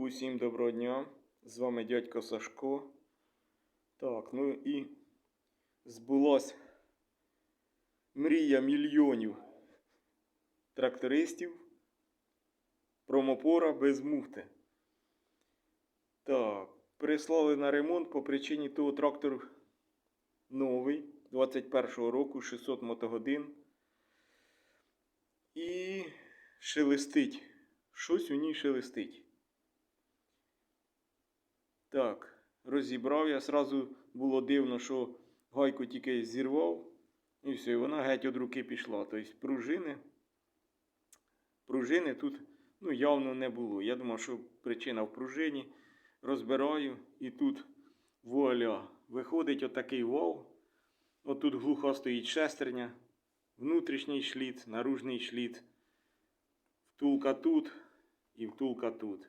Усім доброго дня. З вами дядько Сашко. Так, ну і збулась мрія мільйонів трактористів. Промопора без муфти. Так, прислали на ремонт по причині того трактор новий 21-го року 600 мотогодин. І шелестить. Щось у ній шелестить. Так, розібрав я. Сразу було дивно, що гайку тільки зірвав. І все, і вона геть від руки пішла. Тобто пружини. Пружини тут ну, явно не було. Я думав, що причина в пружині. Розбираю і тут вуаля. Виходить отакий вал. Отут глухо стоїть шестерня, внутрішній шліц, наружний шліц. Втулка тут і втулка тут.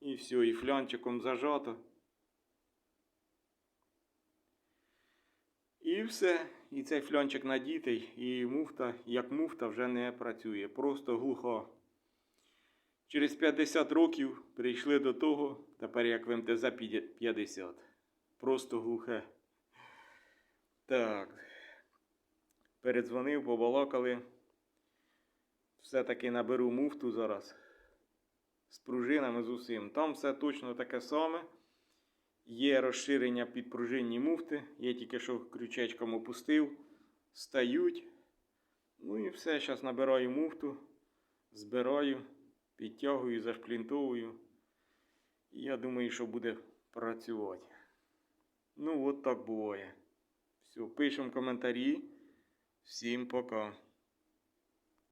І все, і флянчиком зажато. І все. І цей флянчик надітий, і муфта, як муфта, вже не працює. Просто глухо. Через 50 років прийшли до того, тепер як в МТЗ 50. Просто глухе. Так. Передзвонив, побалакали. Все-таки наберу муфту зараз. З пружинами з усім. Там все точно таке саме. Є розширення під пружинні муфти. Я тільки що крючечком опустив. Стають. Ну і все. Зараз набираю муфту, збираю, підтягую, зашплінтовую. Я думаю, що буде працювати. Ну, от так буває. Все, пишемо коментарі. Всім пока.